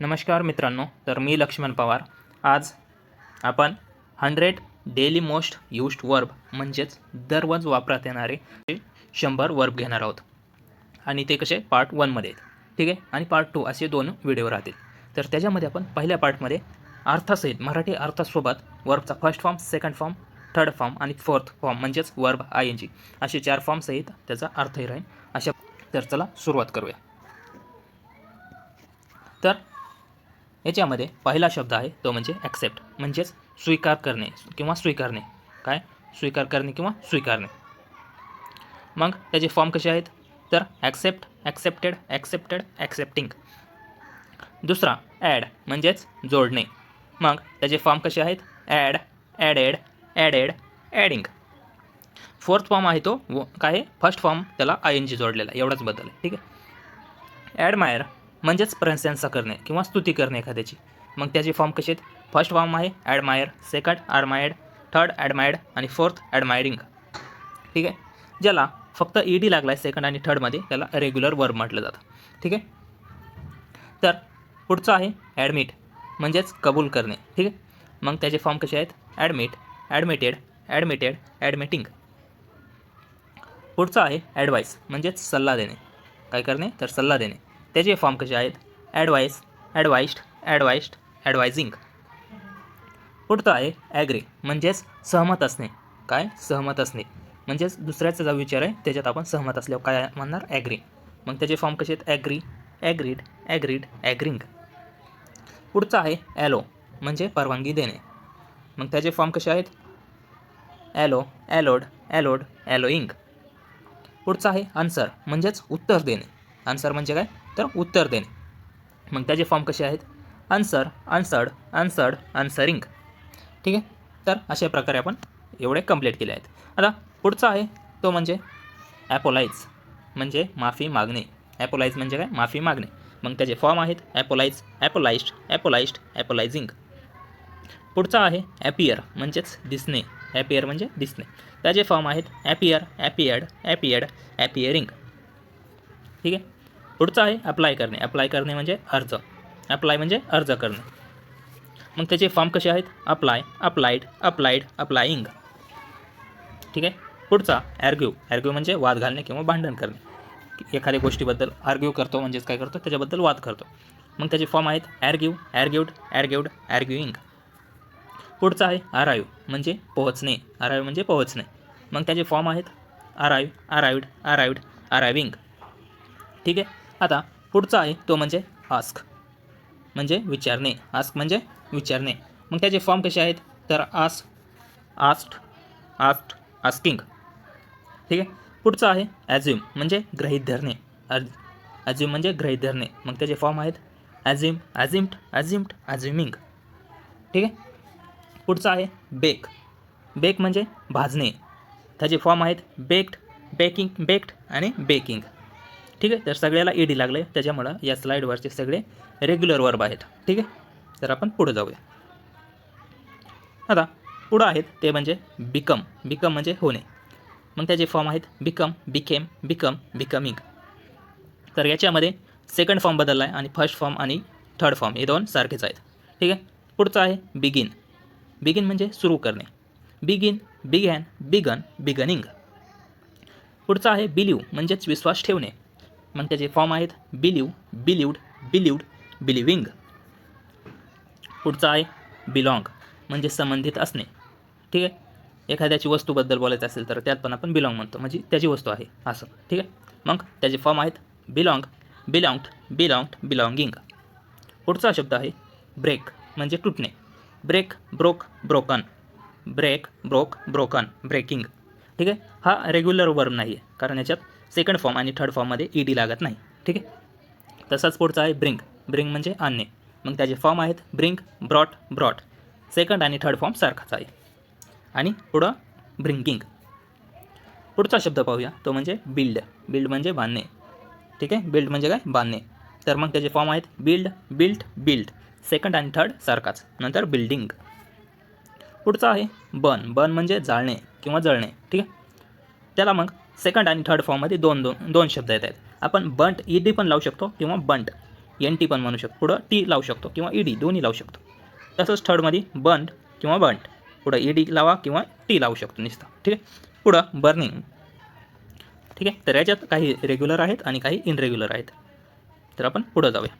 नमस्कार मित्रांनो तर मी लक्ष्मण पवार. आज आपण hundred daily most used verb म्हणजेच दररोज वापरात येणारे शंभर वर्ब घेणार आहोत. आणि ते कसे? पार्ट वनमध्ये आहेत. ठीक आहे? आणि पार्ट टू असे दोन व्हिडिओ राहतील. तर त्याच्यामध्ये आपण पहिल्या पार्टमध्ये अर्थासहित मराठी अर्थासोबत वर्बचा first form second form third form आणि फोर्थ फॉर्म म्हणजेच वर्ब आय एन जी असे चार फॉर्मसहित त्याचा अर्थही राहील. अशा तर चला सुरुवात करूया. तर याच्यामध्ये पहिला शब्द आहे तो म्हणजे ॲक्सेप्ट म्हणजेच स्वीकार करणे किंवा स्वीकारणे. काय? स्वीकार करणे किंवा स्वीकारणे. मग त्याचे फॉर्म कसे आहेत? तर ॲक्सेप्ट ॲक्सेप्टेड ॲक्सेप्टेड ॲक्सेप्टिंग दुसरा ॲड म्हणजेच जोडणे. मग त्याचे फॉर्म कसे आहेत? Add added added adding fourth form आहे तो व काय? फर्स्ट फॉर्म त्याला आय एन जी जोडलेला आहे, एवढाच बदल आहे. ठीक आहे? ॲडमायर म्हणजेच प्रशंसा करणे किंवा स्तुती करणे एखाद्याची. मग त्याचे फॉर्म कसे आहेत? फर्स्ट फॉर्म आहे admire second admired third admired आणि फोर्थ ॲडमायरिंग ठीक आहे? ज्याला फक्त ई डी लागला आहे सेकंड आणि थर्डमध्ये त्याला रेग्युलर वर्ब म्हटलं जातं. ठीक आहे? तर पुढचं आहे ॲडमिट म्हणजेच कबूल करणे. ठीक आहे? मग त्याचे फॉर्म कसे आहेत? ॲडमिट ॲडमिटेड ॲडमिटेड ॲडमिटिंग पुढचं आहे ॲडवाईस म्हणजेच सल्ला देणे. काय करणे? तर सल्ला देणे. त्याचे फॉर्म कसे आहेत? ॲडवाईस ॲडवाईस्ड ॲडवाईस्ड ॲडवायझिंग पुढचं आहे ॲग्री म्हणजेच सहमत असणे. काय? सहमत असणे. म्हणजेच दुसऱ्याचा जो विचार आहे त्याच्यात आपण सहमत असल्यावर काय म्हणणार? ॲग्री मग त्याचे फॉर्म कसे आहेत? ॲग्री ॲग्रीड ॲग्रीड ॲग्रिंग पुढचं आहे ॲलो म्हणजे परवानगी देणे. मग त्याचे फॉर्म कसे आहेत? ॲलो ॲलोड ॲलोड ॲलोईंग पुढचं आहे आन्सर म्हणजेच उत्तर देणे. आन्सर म्हणजे काय? तर उत्तर देणे. मग त्याचे फॉर्म कसे आहेत? आन्सर आन्सर्ड आन्सर्ड आन्सरिंग ठीक आहे? तर अशा प्रकारे आपण एवढे कंप्लीट केले आहेत. आता पुढचा आहे तो म्हणजे ॲपोलाईज म्हणजे माफी मागणे. ॲपोलाईज म्हणजे काय? माफी मागणे. मग त्याचे फॉर्म आहेत ॲपोलाईज ॲपोलाइज्ड ॲपोलाइज्ड ॲपोलायझिंग पुढचा आहे ॲपियर म्हणजेच दिसणे. ॲपियर म्हणजे दिसणे. त्याचे फॉर्म आहेत ॲपियर ॲपियर्ड ॲपियर्ड ॲपियरिंग ठीक आहे? पुढचं आहे अप्लाय करणे. अप्लाय करणे म्हणजे अर्ज. अप्लाय म्हणजे अर्ज करणे. मग त्याचे फॉर्म कसे आहेत? अप्लाय अप्लाइड अप्लाइड अप्लाइंग ठीक आहे? पुढचा ॲर्ग्यू ॲर्ग्यू म्हणजे वाद घालणे किंवा भांडण करणे. एखाद्या गोष्टीबद्दल आर्ग्यू करतो म्हणजेच काय करतो? त्याच्याबद्दल वाद करतो. मग त्याचे फॉर्म आहेत ॲर्ग्यू ॲर्ग्यूड ॲर्ग्यूड ॲर्ग्युईंग पुढचं आहे आरायू म्हणजे पोहोचणे. आरायू म्हणजे पोहोचणे. मग त्याचे फॉर्म आहेत आरायू अरायव्ड अरायव्ड अरायविंग ठीक आहे? आता पुढचा आहे तो म्हणजे आस्क म्हणजे विचारणे. आस्क म्हणजे विचारणे. मग त्याचे फॉर्म कसे आहेत? तर आस्क आस्ट आस्ट आस्किंग ठीक आहे? पुढचं आहे ॲझ्युम म्हणजे ग्रहित धरणे. ॲझ्युम म्हणजे ग्रहित धरणे. मग त्याचे फॉर्म आहेत ॲझ्युम ॲझिम्ट ॲझिम्ड ॲझ्युमिंग ठीक आहे? पुढचं आहे बेक बेक म्हणजे भाजणे. त्याचे फॉर्म आहेत बेक्ड बेकिंग बेक्ड आणि बेकिंग ठीक आहे? तर सगळ्याला ईडी लागलं. आहे त्याच्यामुळं या स्लाईडवरचे सगळे रेग्युलर वर्ब आहेत. ठीक आहे? तर आपण पुढं जाऊया. आता पुढं आहेत ते म्हणजे बिकम बिकम म्हणजे होणे. मग त्याचे फॉर्म आहेत बिकम बिकेम बिकम बिकमिंग तर याच्यामध्ये सेकंड फॉर्म बदलला आहे आणि फर्स्ट फॉर्म आणि थर्ड फॉर्म हे दोन सारखेच आहेत. ठीक आहे? पुढचं आहे बिगिन बिगिन म्हणजे सुरू करणे. बिगिन बिगॅन बिगन बिगनिंग पुढचं आहे बिलीव म्हणजेच विश्वास ठेवणे. मग त्याचे फॉर्म आहेत बिलीव बिलीवड बिलीवड बिलिविंग पुढचं आहे बिलॉंग म्हणजे संबंधित असणे. ठीक आहे? एखाद्याची वस्तूबद्दल बोलायचं असेल तर त्यात पण आपण बिलॉंग म्हणतो. म्हणजे त्याची वस्तू आहे असं. ठीक आहे? मग त्याचे फॉर्म आहेत बिलॉंग बिलॉंग्ड बिलॉंग्ड बिलॉंगिंग पुढचा शब्द आहे ब्रेक म्हणजे तुटणे. Break broke broken break broke broken breaking ठीक आहे? हा रेग्युलर वर्म नाही आहे कारण याच्यात सेकंड फॉर्म आणि थर्ड फॉर्ममध्ये ई डी लागत नाही. ठीक आहे? तसाच पुढचा आहे ब्रिंक ब्रिंक म्हणजे आणणे. मग त्याचे फॉर्म आहेत ब्रिंक ब्रॉट ब्रॉट सेकंड आणि थर्ड फॉर्म सारखाच आहे. आणि पुढं ब्रिंकिंग पुढचा शब्द पाहूया. तो म्हणजे बिल्ड बिल्ड म्हणजे बांधणे. ठीक आहे? बिल्ड म्हणजे काय? बांधणे. तर मग त्याचे फॉर्म आहेत बिल्ड बिल्ट बिल्ड सेकंड आणि थर्ड सारखाच. नंतर बिल्डिंग पुढचं आहे बन बन म्हणजे जाळणे किंवा जळणे. ठीक आहे? त्याला मग सेकंड आणि थर्ड फॉर्ममध्ये दोन दोन दोन शब्द येत आहेत. आपण बंट ई डी पण लावू शकतो किंवा बंट एन टी पण म्हणू शकतो. पुढं टी लावू शकतो किंवा ई डी दोन्ही लावू शकतो. तसंच थर्डमध्ये बंट किंवा बंट पुढं ई डी लावा किंवा टी लावू शकतो नुसतं. ठीक आहे? पुढं बर्निंग ठीक आहे? तर याच्यात काही रेग्युलर आहेत आणि काही इनरेग्युलर आहेत. तर आपण पुढं जाऊया.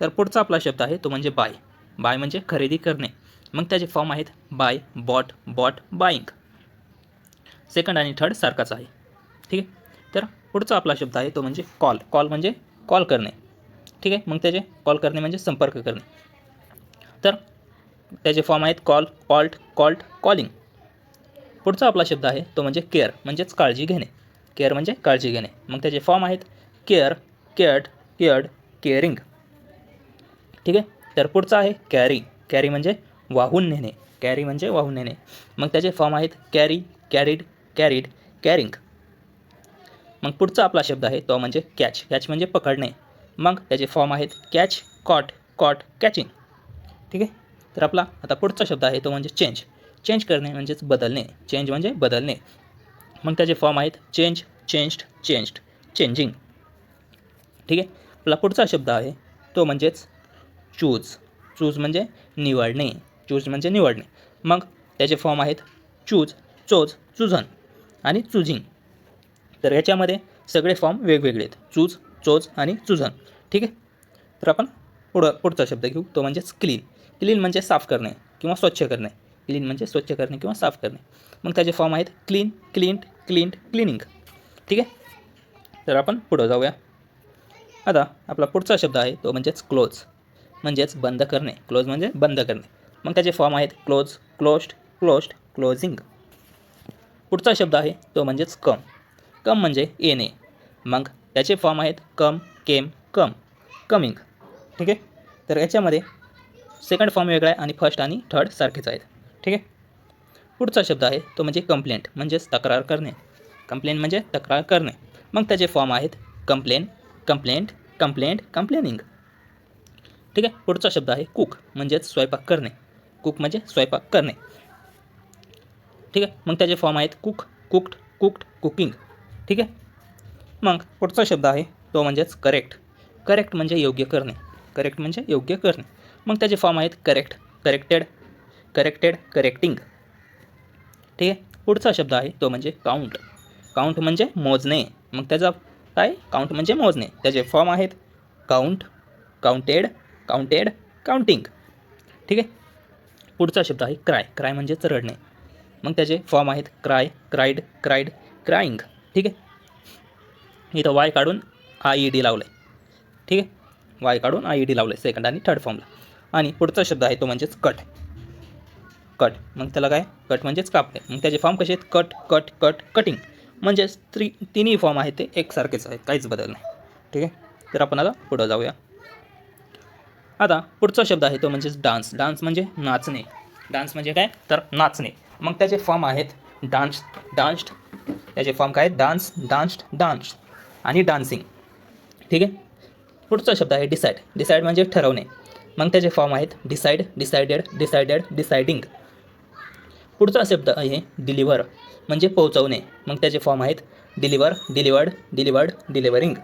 तर पुढचा आपला शब्द आहे तो म्हणजे बाय बाय म्हणजे खरेदी करणे. मग त्याचे फॉर्म आहेत buy bought bought buying second आणि थर्ड सारखाच आहे. ठीक आहे? तर पुढचा आपला शब्द आहे तो म्हणजे कॉल कॉल म्हणजे कॉल करणे. ठीक आहे? मग त्याचे कॉल करणे म्हणजे संपर्क करणे. तर त्याचे फॉर्म आहेत कॉल कॉल्ट कॉल्ट कॉलिंग पुढचा आपला शब्द आहे तो म्हणजे केअर म्हणजेच काळजी घेणे. केअर म्हणजे काळजी घेणे. मग त्याचे फॉर्म आहेत केअर केअर्ड केअर्ड केअरिंग ठीक आहे? तर पुढचा आहे कॅरी कॅरी म्हणजे वाहून नेणे. कॅरी म्हणजे वाहून नेणे. मग त्याचे फॉर्म आहेत कॅरी कॅरीड कॅरीड कॅरिंग मग पुढचा आपला शब्द आहे तो म्हणजे कॅच कॅच म्हणजे पकडणे. मग त्याचे फॉर्म आहेत कॅच कॉट कॉट कॅचिंग ठीक आहे? तर आपला आता पुढचा शब्द आहे तो म्हणजे चेंज चेंज करणे म्हणजेच बदलणे. चेंज म्हणजे बदलणे. मग त्याचे फॉर्म आहेत चेंज चेंज्ड चेंज्ड चेंजिंग ठीक आहे? आपला पुढचा शब्द आहे तो म्हणजेच चूज चूज म्हणजे निवडणे. चूज म्हणजे निवडणे. मग त्याचे फॉर्म आहेत चूज चोज चुझन आणि चुझिंग. तर याच्यामध्ये सगळे फॉर्म वेगवेगळे आहेत. चूज चोज आणि चुजन. ठीक आहे? तर आपण पुढं पुढचा शब्द घेऊ. तो म्हणजेच क्लीन क्लीन म्हणजे साफ करणे किंवा स्वच्छ करणे. क्लीन म्हणजे स्वच्छ करणे किंवा साफ करणे. मग त्याचे फॉर्म आहेत क्लीन क्लीन्ड क्लीन्ड क्लिनिंग ठीक आहे? तर आपण पुढं जाऊया. आता आपला पुढचा शब्द आहे तो म्हणजेच क्लोज म्हणजेच बंद करणे. क्लोज म्हणजे बंद करणे. मग त्याचे फॉर्म आहेत क्लोज क्लोज्ड क्लोज्ड क्लोजिंग पुढचा शब्द आहे तो म्हणजेच कम कम म्हणजे येणे. मग त्याचे फॉर्म आहेत कम केम कम कमिंग. ठीक आहे? तर याच्यामध्ये सेकंड फॉर्म वेगळा आहे आणि फर्स्ट आणि थर्ड सारखेच आहेत. ठीक आहे? पुढचा शब्द आहे तो म्हणजे कंप्लेंट म्हणजेच तक्रार करणे. कंप्लेंट म्हणजे तक्रार करणे. मग त्याचे फॉर्म आहेत कंप्लेन कंप्लेंट कंप्लेंट कंप्लेनिंग ठीक आहे? पुढचा शब्द आहे कुक म्हणजेच स्वयंपाक करणे. कुक म्हणजे स्वयंपाक करणे. ठीक आहे? मग त्याचे फॉर्म आहेत कुक कुक्ड कुक्ड कुकिंग ठीक आहे? मग पुढचा शब्द आहे तो म्हणजेच करेक्ट करेक्ट म्हणजे योग्य करणे. करेक्ट म्हणजे योग्य करणे. मग त्याचे फॉर्म आहेत करेक्ट करेक्टेड करेक्टेड करेक्टिंग ठीक आहे? पुढचा शब्द आहे तो म्हणजे काउंट काउंट म्हणजे मोजणे. मग त्याचा काय? काउंट म्हणजे मोजणे. त्याचे फॉर्म आहेत काउंट काउंटेड काउंटेड काउंटिंग ठीक आहे? पुढचा शब्द आहे क्राय क्राय म्हणजेच रडणे. मग त्याचे फॉर्म आहेत क्राय क्राईड क्राईड क्राईंग ठीक आहे? इथं वाय काढून आय ई डी लावलं आहे ठीक आहे? वाय काढून आय ई डी लावलं आहे सेकंड आणि थर्ड फॉर्मला आणि पुढचा शब्द आहे तो म्हणजेच कट कट मग त्याला काय? कट म्हणजेच कापले मग त्याचे फॉर्म कसे आहेत? कट कट कट कटिंग म्हणजेच त्री तिन्ही फॉर्म आहेत ते एकसारखेच आहेत. काहीच बदल नाही. ठीक आहे? तर आपण आता पुढं जाऊया. आता पुढचा शब्द आहे तो म्हणजेच डान्स डान्स म्हणजे नाचणे. डान्स म्हणजे काय? तर नाचणे. मग त्याचे फॉर्म आहेत डान्स डान्स्ड त्याचे फॉर्म काय डान्स डान्स्ड डान्स आणि डान्सिंग ठीक आहे? पुढचा शब्द आहे डिसाईड डिसाईड म्हणजे ठरवणे. मग त्याचे फॉर्म आहेत डिसाईड डिसायडेड डिसायडेड डिसायडिंग पुढचा शब्द आहे डिलिव्हर म्हणजे पोहोचवणे. मग त्याचे फॉर्म आहेत डिलिव्हर डिलिवर्ड डिलिवर्ड डिलिव्हरिंग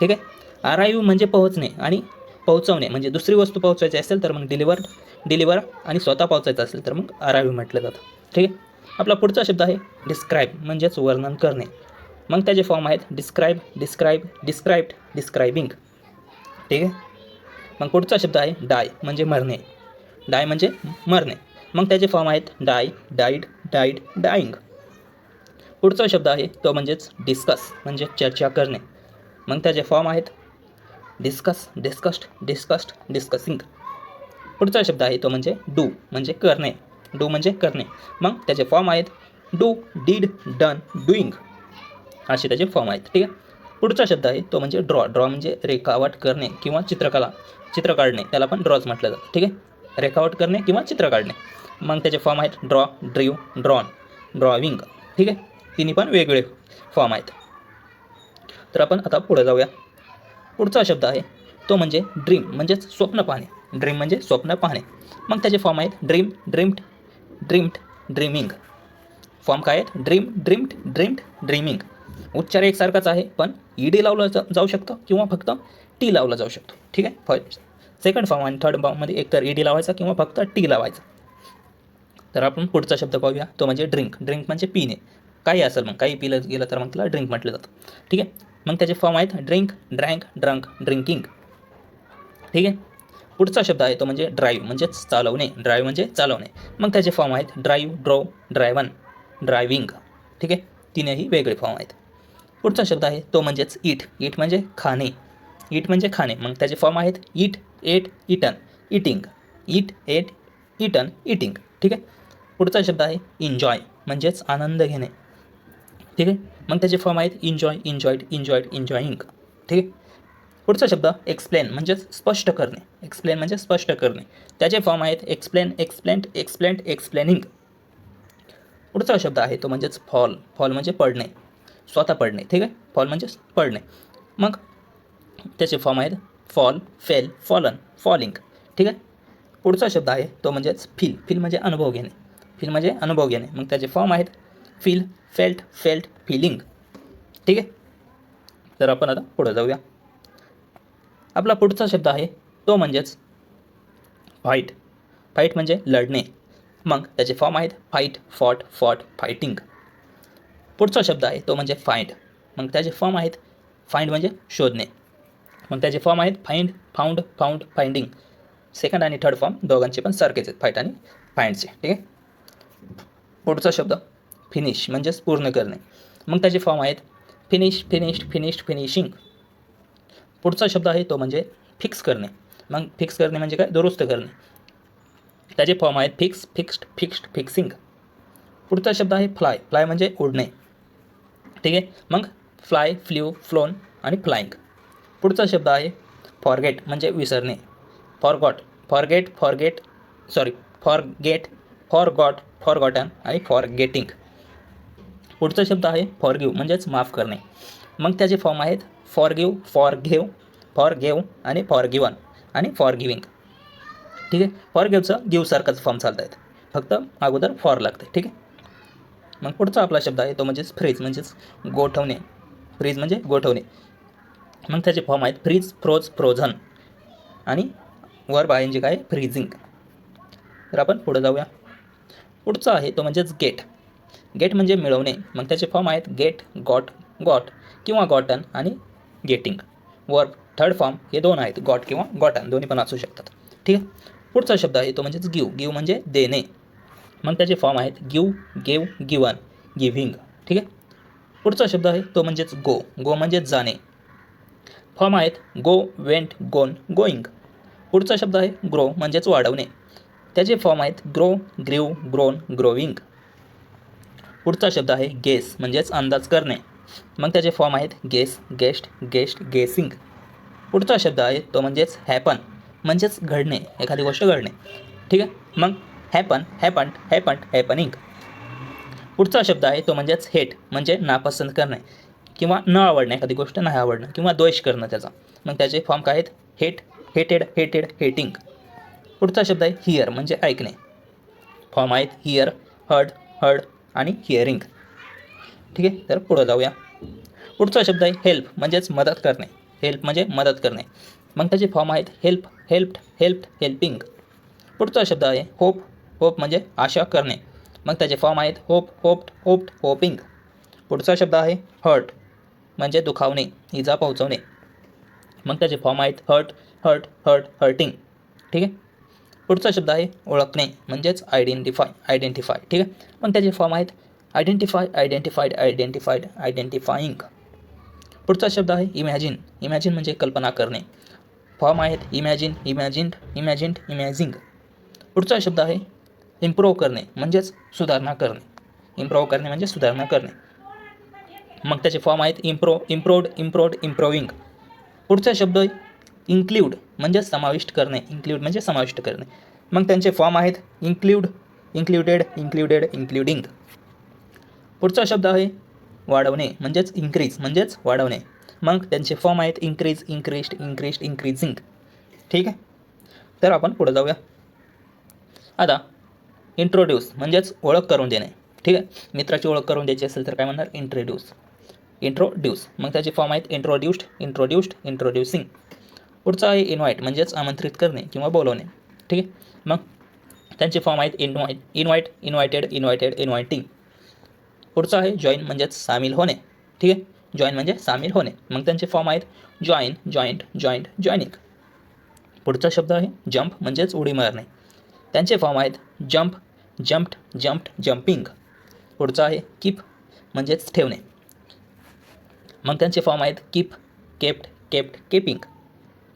ठीक आहे? आरायू म्हणजे पोहोचणे आणि पोहोचवणे. म्हणजे दुसरी वस्तू पोहोचवायची असेल तर मग डिलिव्हर डिलिव्हर आणि स्वतः पोहोचायचं असेल तर मग आरायू म्हटलं जातं. ठीक आहे? आपला पुढचा शब्द आहे डिस्क्राईब म्हणजेच वर्णन करणे. मग त्याचे फॉर्म आहेत डिस्क्राईब डिस्क्राईब डिस्क्राईब्ड डिस्क्रायबिंग ठीक आहे? मग पुढचा शब्द आहे डाय म्हणजे मरणे. डाय म्हणजे मरणे. मग त्याचे फॉर्म आहेत डाय डाईड डाईड डाईंग पुढचा शब्द आहे तो म्हणजेच डिस्कस म्हणजे चर्चा करणे. मग त्याचे फॉर्म आहेत डिस्कस डिस्कस्ड डिस्कस्ड डिस्कसिंग पुढचा शब्द आहे तो म्हणजे डू म्हणजे करणे. डू म्हणजे करणे. मग त्याचे फॉर्म आहेत डू डीड डन डुईंग असे त्याचे फॉर्म आहेत ठीक आहे? पुढचा शब्द आहे तो म्हणजे ड्रॉ ड्रॉ म्हणजे रेखावट करणे किंवा चित्रकला. चित्र काढणे त्याला पण ड्रॉज म्हटलं जातं ठीक आहे? रेखावट करणे किंवा चित्र काढणे. मग त्याचे फॉर्म आहेत ड्रॉ ड्रीव ड्रॉन ड्रॉविंग ठीक आहे? तिन्ही पण वेगवेगळे फॉर्म आहेत. तर आपण आता पुढे जाऊया. पुढचा शब्द आहे तो म्हणजे ड्रीम म्हणजेच स्वप्न पाहणे. ड्रीम म्हणजे स्वप्न पाहणे. मग त्याचे फॉर्म आहेत dream dreamed dreamed dreaming form काय आहेत? ड्रीम ड्रीम्ड ड्रीम्ड ड्रीमिंग उच्चार एकसारखाच आहे पण ई डी लावलं जा जाऊ शकतं किंवा फक्त टी लावला जाऊ शकतो. ठीक आहे? फर्स्ट सेकंड फॉर्म आणि थर्ड फॉर्ममध्ये एकतर ई डी लावायचा किंवा फक्त टी लावायचा. तर आपण पुढचा शब्द पाहूया. तो म्हणजे ड्रिंक ड्रिंक म्हणजे पिणे. काही असेल मग. काही पिलं गेलं तर मग त्याला ड्रिंक म्हटलं जातं. ठीक आहे? मग त्याचे फॉर्म आहेत ड्रिंक ड्रँक ड्रंक ड्रिंकिंग ठीक आहे? पुढचा शब्द आहे तो म्हणजे ड्राईव्ह म्हणजेच चालवणे. ड्राईव्ह म्हणजे चालवणे. मग त्याचे फॉर्म आहेत ड्राईव्ह ड्रॉ ड्रायवन ड्रायव्हिंग ठीक आहे? तिनेही वेगळे फॉर्म आहेत. पुढचा शब्द आहे तो म्हणजेच ईट ईट म्हणजे खाणे. ईट म्हणजे खाणे. मग त्याचे फॉर्म आहेत eat ate eaten eating eat ate eaten eating ठीक आहे? पुढचा शब्द आहे इन्जॉय म्हणजेच आनंद घेणे. ठीक आहे? मग त्याचे फॉर्म आहेत इन्जॉय एन्जॉयड एन्जॉयड एन्जॉईंग ठीक आहे? पुढचा शब्द एक्सप्लेन म्हणजेच स्पष्ट करणे. एक्सप्लेन म्हणजे स्पष्ट करणे. त्याचे फॉर्म आहेत एक्सप्लेन एक्सप्लेंट एक्सप्लेंट एक्सप्लेनिंग पुढचा शब्द आहे तो म्हणजेच फॉल फॉल म्हणजे पडणे. स्वतः पडणे. ठीक आहे? फॉल म्हणजे पडणे. मग त्याचे फॉर्म आहेत फॉल फेल फॉलन फॉलिंग ठीक आहे? पुढचा शब्द आहे तो म्हणजेच फील फील म्हणजे अनुभव घेणे. फील म्हणजे अनुभव घेणे. मग त्याचे फॉर्म आहेत फील फेल्ट फेल्ट फिलिंग ठीक आहे? तर आपण आता पुढे जाऊया. आपला पुढचा शब्द आहे तो म्हणजेच फाईट फाईट म्हणजे लढणे. मग त्याचे फॉर्म आहेत फाईट फॉट फॉट फायटिंग पुढचा शब्द आहे तो म्हणजे फाईंड मग त्याचे फॉर्म आहेत फाईंड म्हणजे शोधणे. मग त्याचे फॉर्म आहेत find found found finding second आणि थर्ड फॉर्म दोघांचे पण सारखेच आहेत फाईट आणि फाईंडचे ठीक आहे? पुढचा शब्द फिनिश म्हणजेच पूर्ण करणे. मग त्याचे फॉर्म आहेत फिनिश फिनिश्ड फिनिश्ड फिनिशिंग पुढचा शब्द आहे तो म्हणजे फिक्स करणे. मग फिक्स करणे म्हणजे काय? दुरुस्त करणे. त्याचे फॉर्म आहेत फिक्स फिक्स्ड फिक्स्ड फिक्सिंग पुढचा शब्द आहे फ्लाय फ्लाय म्हणजे उडणे. ठीक आहे? मग फ्लाय फ्ल्यू फ्लोन आणि फ्लाइंग पुढचा शब्द आहे फॉरगेट म्हणजे विसरणे. Forgot forget forget sorry forget forgot forgotten आणि फॉरगेटिंग पुढचा शब्द आहे फॉरगिव म्हणजेच माफ करणे. मग त्याचे फॉर्म आहेत forgive forgave forgave आणि फॉर गिवन आणि फॉर गिविंग ठीक आहे? फॉर फॉरगिवचं गिवसारखाच फॉर्म चालत आहेत फक्त अगोदर फॉर लागते ठीक आहे? मग पुढचा आपला शब्द आहे तो म्हणजेच फ्रीज म्हणजेच गोठवणे. फ्रीज म्हणजे गोठवणे. मग त्याचे फॉर्म आहेत फ्रीज फ्रोज फ्रोझन आणि वर बाहेर काय? फ्रीजिंग. तर आपण पुढे जाऊया. पुढचा आहे तो म्हणजेच गेट. गेट म्हणजे मिळवणे. मग त्याचे फॉर्म आहेत गेट गॉट गॉट किंवा गॉटन आणि गेटिंग. वर्ब थर्ड फॉर्म हे दोन आहेत गॉट किंवा गॉटन दोन्ही पण असू शकतात. ठीक आहे? पुढचा शब्द आहे तो म्हणजेच गिव गिव म्हणजे देणे. मग त्याचे फॉर्म आहेत गिव गेव गिवन गिव्हिंग ठीक आहे? पुढचा शब्द आहे तो म्हणजेच गो गो म्हणजेच जाणे. फॉर्म आहेत गो वेंट गोन गोईंग पुढचा शब्द आहे ग्रो म्हणजेच वाढवणे. त्याचे फॉर्म आहेत ग्रो ग्रीव ग्रोन ग्रोविंग पुढचा शब्द आहे गेस म्हणजेच अंदाज करणे. मग त्याचे फॉर्म आहेत गेस गेस्ट गेस्ट गेसिंग पुढचा शब्द आहे तो म्हणजेच हॅपन म्हणजेच घडणे एखादी गोष्ट घडणे. ठीक आहे? मग हॅपन हॅपन हॅपन हॅपनिंग पुढचा शब्द आहे तो म्हणजेच हेट म्हणजे नापसंत करणे किंवा न आवडणे एखादी गोष्ट नाही आवडणं किंवा द्वेष करणं त्याचा. मग त्याचे फॉर्म काय आहेत? हेट हेटेड हेटेड हेटिंग पुढचा शब्द आहे हिअर म्हणजे ऐकणे. फॉर्म आहेत हिअर हर्ड हर्ड आणि हिअरिंग ठीक आहे? तर पुढं जाऊया. पुढचा शब्द आहे हेल्प म्हणजेच मदत करणे. हेल्प म्हणजे मदत करणे. मग त्याचे फॉर्म आहेत हेल्प हेल्प्ड हेल्प्ड हेल्पिंग पुढचा शब्द आहे होप होप म्हणजे आशा करणे. मग त्याचे फॉर्म आहेत होप होप्ड होप्ड होपिंग पुढचा शब्द आहे हर्ट म्हणजे दुखावणे इजा पोहोचवणे. मग त्याचे फॉर्म आहेत हर्ट हर्ट हर्ट हर्टिंग ठीक आहे? पुढचा शब्द आहे ओळखणे म्हणजेच आयडेंटिफाय आयडेंटिफाय ठीक आहे? मग त्याचे फॉर्म आहेत आयडेंटिफाय आयडेंटिफाईड आयडेंटिफाईड आयडेंटिफाईंग पुढचा शब्द आहे इमॅजिन इमॅजिन म्हणजे कल्पना करणे. फॉर्म आहेत इमॅजिन इमॅजिन्ड इमॅजिन्ड इमॅझिंग पुढचा शब्द आहे इम्प्रूव्ह करणे म्हणजेच सुधारणा करणे. इम्प्रूव्ह करणे म्हणजे सुधारणा करणे. मग त्याचे फॉर्म आहेत इम्प्रो इम्प्रोवड इम्प्रोव्ड इम्प्रोविंग पुढचा शब्द इन्क्ल्यूड म्हणजे समाविष्ट करणे. इन्क्ल्यूड म्हणजे समाविष्ट करणे. मग त्यांचे फॉर्म आहेत इन्क्ल्यूड इन्क्ल्युडेड इन्क्ल्युडेड इन्क्लुडिंग पुढचा शब्द आहे वाढवणे म्हणजेच इन्क्रीज म्हणजेच वाढवणे. मग त्यांचे फॉर्म आहेत इन्क्रीज इन्क्रीस्ड इन्क्रीस्ड इन्क्रीजिंग ठीक आहे? तर आपण पुढे जाऊया. आता इंट्रोड्यूस म्हणजेच ओळख करून देणे. ठीक आहे? मित्राची ओळख करून द्यायची असेल तर काय म्हणणार? इंट्रोड्यूस इंट्रोड्यूस मग त्याचे फॉर्म आहेत इंट्रोड्यूस्ड इंट्रोड्यूस्ड इंट्रोड्युसिंग पुढचं आहे इन्व्हाइट म्हणजेच आमंत्रित करणे किंवा बोलवणे. ठीक आहे? मग त्यांचे फॉर्म आहेत invite invite invited invited inviting पुढचं आहे जॉईन म्हणजेच सामील होणे. ठीक आहे? जॉईन म्हणजे सामील होणे. मग त्यांचे फॉर्म आहेत जॉईन जॉईंट जॉईंट जॉईनिंग पुढचा शब्द आहे जंप म्हणजेच उडी मारणे. त्यांचे फॉर्म आहेत जंप जम्प्ड जम्प्ड जम्पिंग पुढचं आहे किप म्हणजेच ठेवणे. मग त्यांचे फॉर्म आहेत keep kept kept keeping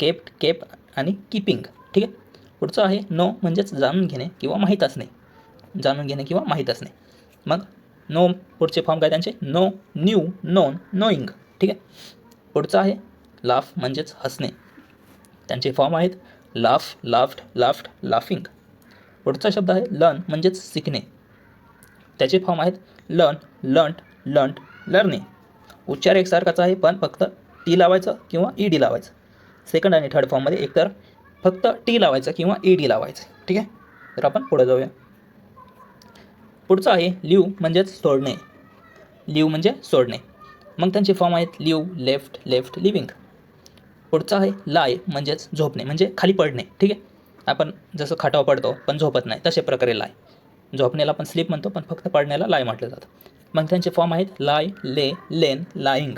kept kept आणि कीपिंग ठीक आहे? पुढचं आहे नो म्हणजेच जाणून घेणे किंवा माहीत असणे. जाणून घेणे किंवा माहीत असणे. मग नो. पुढचे फॉर्म काय त्यांचे? नो. न्यू. Known knowing. ठीक आहे? पुढचं आहे लाफ म्हणजेच हसणे. त्यांचे फॉर्म आहेत लाफ लाफ्ट लाफ्ट लाफिंग. पुढचा शब्द आहे लर्न म्हणजेच शिकणे. त्याचे फॉर्म आहेत लर्न लंट लंट लर्ने उच्चार एकसारखाचा आहे पण फक्त टी लावायचं किंवा ई डी लावायचं. सेकंड आणि थर्ड फॉर्ममध्ये एकतर फक्त टी लावायचं किंवा ई डी लावायचं. ठीक आहे? तर आपण पुढे जाऊया. पुढचं आहे लिव म्हणजेच सोडणे. लिव म्हणजे सोडणे. मग त्यांचे फॉर्म आहेत लिव लेफ्ट लेफ्ट लिव्हिंग पुढचं आहे लाय म्हणजेच झोपणे म्हणजे खाली पडणे. ठीक आहे? आपण जसं खाटावर पडतो पण झोपत नाही तसे प्रकारे लाय झोपण्याला आपण स्लीप म्हणतो पण फक्त पडण्याला लाय म्हटलं जातं. मग त्यांचे फॉर्म आहेत लाय ले लेन लाईंग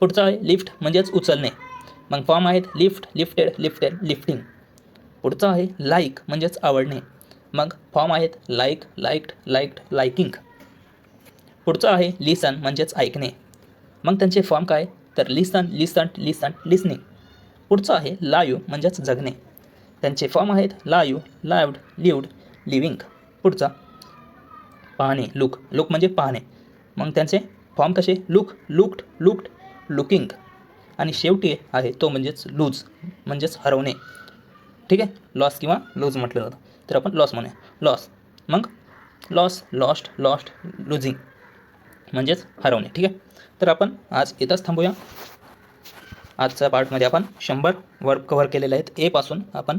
पुढचं आहे लिफ्ट म्हणजेच उचलणे. मग फॉर्म आहेत लिफ्ट लिफ्टेड लिफ्टेड लिफ्टिंग पुढचं आहे लाईक म्हणजेच आवडणे. मग फॉर्म आहेत लाईक लाईक्ड लाईक्ड लायकिंग. पुढचं आहे लिसन म्हणजेच ऐकणे. मग त्यांचे फॉर्म काय? तर लिसन लिसन लिसन लिसनिंग पुढचं आहे लायू म्हणजेच जगणे. त्यांचे फॉर्म आहेत लायू लाईव्ड लिव्ड लिव्हिंग. पुढचा. पाहणे लुक. लुक म्हणजे पाहणे. मग त्यांचे फॉर्म कसे? Look looked looked looking. आणि शेवटी आहे तो म्हणजेच लूज म्हणजेच हरवणे. ठीक आहे? लॉस किंवा लूज म्हटलं जातं. तर आपण लॉस म्हणूया. लॉस मग? लॉस लॉस्ट लॉस्ट लुझिंग म्हणजेच हरवणे. ठीक आहे? तर आपण आज इथंच थांबूया. आजच्या पार्टमध्ये आपण शंभर वर्ड कव्हर केलेले आहेत. एपासून आपण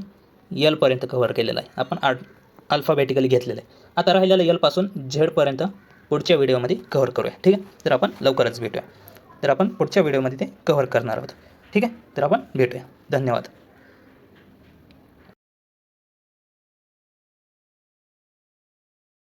यलपर्यंत कव्हर केलेलं आहे. आपण आर्ट अल्फाबेटिकली घेतलेलं आहे. आता राहिलेलं यलपासून झेडपर्यंत पुढच्या व्हिडिओमध्ये कव्हर करूया. ठीक आहे? तर आपण लवकरच भेटूया. तर आपण पुढच्या व्हिडिओमध्ये ते कव्हर करणार आहोत. ठीक आहे? तर आपण भेटूया. धन्यवाद.